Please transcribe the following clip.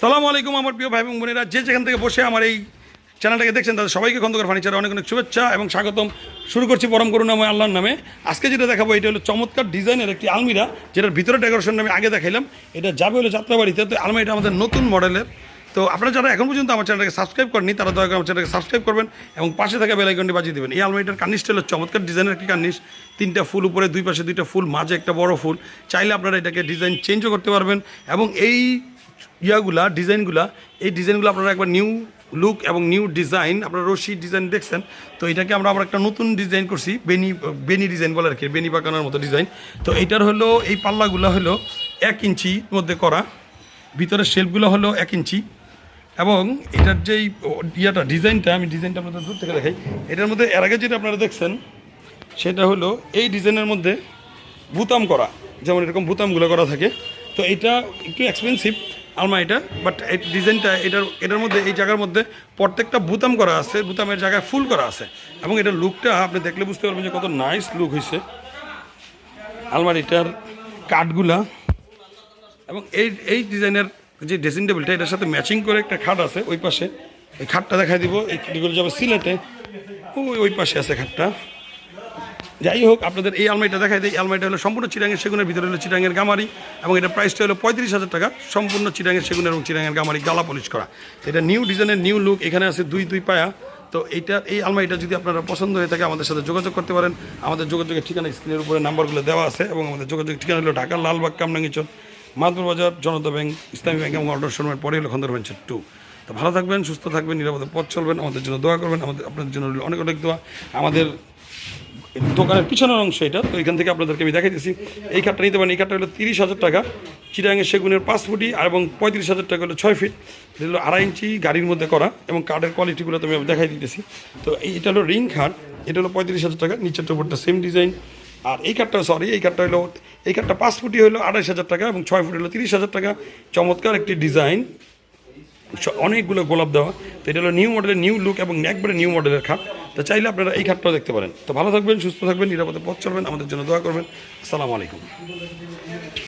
সালামু আলাইকুম আমার প্রিয় ভাই এবং বোনেরা। যে যেখান থেকে বসে আমার এই চ্যানেলটাকে দেখছেন, তাদের সবাইকে খন্দকার ফার্নিচার অনেক অনেক শুভেচ্ছা এবং স্বাগতম। শুরু করছি পরম করুন করুণাময় আল্লাহর নামে। আজকে যেটা দেখাবো, এটা হলো চমৎকার ডিজাইনের একটি আলমিরা, যেটার ভিতরে ডেকোরেশন আমি আগে দেখাইলাম। এটা যাবে হলো যাত্রাবাড়িতে। তো আলমিরাটা আমাদের নতুন মডেলের। তো আপনারা যারা এখন পর্যন্ত আমার চ্যানেলটাকে সাবস্ক্রাইব করেনি তারা দয়া করে আমার চ্যানেলকে সাবস্ক্রাইব করবেন এবং পাশে থাকা বেলাইকনটি বাজিয়ে দেবেন। এই আলমারিটার কার্নিশটা হলো চমৎকার ডিজাইনের একটি কার্নিশ। তিনটা ফুল উপরে, দুই পাশে দুইটা ফুল, মাঝে একটা বড় ফুল। চাইলে আপনারা এটাকে ডিজাইন চেঞ্জও করতে পারবেন এবং এই ইয়াগুলা ডিজাইনগুলা এই ডিজাইনগুলো আপনারা একবার নিউ লুক এবং নিউ ডিজাইন আপনারা রশি ডিজাইন দেখছেন, তো এটাকে আমরা আবার একটা নতুন ডিজাইন করছি, বেনি বেনি ডিজাইন বলে আর কি, বেনি বাঁকানোর মতো ডিজাইন তো এইটার হলো, এই পাল্লাগুলো হলো এক ইঞ্চির মধ্যে করা, ভিতরের শেলফগুলো হলো এক ইঞ্চি। এবং এটার যেই ইয়াটা, ডিজাইনটা, আমি ডিজাইনটা আপনাদের দূর থেকে দেখাই। এটার মধ্যে, এর আগে যেটা আপনারা দেখছেন, সেটা হলো এই ডিজাইনের মধ্যে বুতাম করা। যেমন এরকম বুতামগুলো করা থাকে। তো এটা একটু এক্সপেন্সিভ আলমারিটা বাট এই ডিজাইনটা, এটার এটার মধ্যে, এই জায়গার মধ্যে প্রত্যেকটা বুতাম করা আছে, বুতামের জায়গায় ফুল করা আছে। এবং এটার লুকটা, আপনি দেখলে বুঝতে পারবেন যে কত নাইস লুক হয়েছে আলমারিটার কাঠগুলা। এবং এই এই ডিজাইনের যে ড্রেসিং টেবিলটা এটার সাথে ম্যাচিং করে একটা খাট আছে, ওই পাশে। ওই খাটটা দেখাই দিব এগুলো যাবে সিলেটে, ওই ওই পাশে আছে খাটটা। যাই হোক, আপনাদের এই আলমারিটা দেখাই দিই। এই আলমারিটা হলো সম্পূর্ণ চিরাঙের সেগুনের, ভিতরে হলো চিরাঙের গামারি, এবং এটা প্রাইসটা হলো পঁয়ত্রিশ হাজার টাকা। সম্পূর্ণ চিরাঙের সেগুনের এবং চিরাঙের গামারি, গালা পলিশ করা। এটা নিউ ডিজাইনের নিউ লুক এখানে আছে দুই দুই পায়া। তো এইটা, এই আলমারিটা যদি আপনারা পছন্দ হয়ে থাকে, আমাদের সাথে যোগাযোগ করতে পারেন। আমাদের যোগাযোগের ঠিকানা স্ক্রিনের উপরে নাম্বারগুলো দেওয়া আছে, এবং আমাদের যোগাযোগের ঠিকানা হলো ঢাকা লালবাগ কামরাঙ্গিচর মাদুর বাজার, জনতা ব্যাংক, ইসলামী ব্যাংক এবং অর্ডার শোরুমের পরে হলো খন্দর ভেঞ্চার টু তো ভালো থাকবেন, সুস্থ থাকবেন, নিরাপদে পথ চলবেন, আমাদের জন্য দোয়া করবেন, আমাদের, আপনাদের জন্য অনেক অনেক দোয়া। আমাদের দোকানের পিছনের অংশ এটা, তো এখান থেকে আপনাদেরকে আমি দেখাই দেখাইতেছি। এই খাটটা নিতে পারেন, এই খাটটা হলো তিরিশ হাজার টাকা। চিটাঙ্গের সেগুনের পাঁচ ফুটি এবং পঁয়ত্রিশ হাজার টাকা হলো ছয় ফিট। এটা হলো আড়াই ইঞ্চি গাড়ির মধ্যে করা এবং কাঠের কোয়ালিটিগুলো তো আমি দেখাই দিতেছি। তো এটা হলো রিং খাট এটা হলো পঁয়ত্রিশ হাজার টাকা নিচের উপরটা সেম ডিজাইন আর এই কাঠটা সরি এই কাঠটা হলো এই কাঠটা পাঁচ ফুটি হলো আড়াইশ হাজার টাকা এবং ছয় ফুটি হলো তিরিশ হাজার টাকা। চমৎকার একটি ডিজাইন। অনেকগুলো গোলাপ দেওয়া। তো এটা হলো নিউ মডেলের নিউ লুক এবং একবারে নিউ মডেলের খাট। তো চাইলে আপনারা এই খাটটাও দেখতে পারেন। তো ভালো থাকবেন, সুস্থ থাকবেন, নিরাপদে পথ চলবেন। আমাদের জন্য দোয়া করবেন। আসসালামু আলাইকুম।